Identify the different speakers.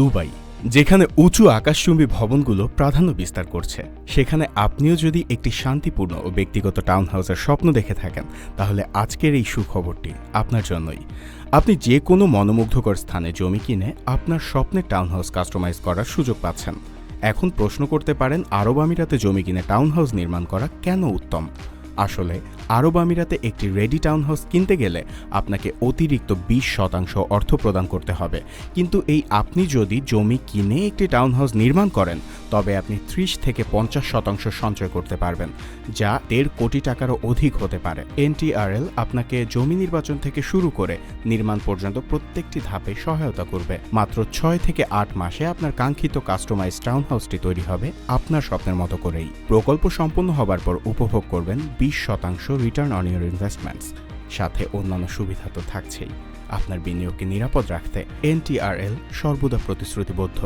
Speaker 1: Dubai, যেখানে উঁচু আকাশচুম্বী ভবনগুলো প্রাধান্য বিস্তার করছে। সেখানে আপনিও যদি একটি শান্তিপূর্ণ ও ব্যক্তিগত টাউন হাউসের স্বপ্ন দেখে থাকেন, তাহলে আজকের এই সুখবরটি আপনার জন্যই। আপনি যে কোনো মনোমুগ্ধকর স্থানে জমি কিনে আপনার স্বপ্নের টাউন হাউস কাস্টমাইজ করার সুযোগ পাচ্ছেন। এখন প্রশ্ন করতে পারেন, আরব আমিরাতে জমি কিনে টাউন হাউস নির্মাণ করা কেন উত্তম? আসলে আরব আমিরাতে একটি রেডি টাউন হাউস কিনতে গেলে আপনাকে অতিরিক্ত বিশ শতাংশ অর্থ প্রদান করতে হবে। কিন্তু এই আপনি যদি জমি কিনে একটি টাউন হাউস নির্মাণ করেন তবে আপনি ত্রিশ থেকে পঞ্চাশ শতাংশ সঞ্চয় করতে পারবেন, যা দেড় কোটি টাকারও অধিক হতে পারে। এনটিআরএল আপনাকে জমি নির্বাচন থেকে শুরু করে নির্মাণ পর্যন্ত প্রত্যেকটি ধাপে সহায়তা করবে। মাত্র ছয় থেকে আট মাসে আপনার কাঙ্ক্ষিত কাস্টমাইজ টাউন হাউসটি তৈরি হবে আপনার স্বপ্নের মতো করেই। প্রকল্প সম্পন্ন হবার পর উপভোগ করবেন বিশ শতাংশ রিটার্ন অন ইউর ইনভেস্টমেন্টস। সাথে অন্যান্য সুবিধা তো থাকছেই। আপনার বিনিয়োগকে নিরাপদ রাখতে এনটিআরএল সর্বদা প্রতিশ্রুতিবদ্ধ।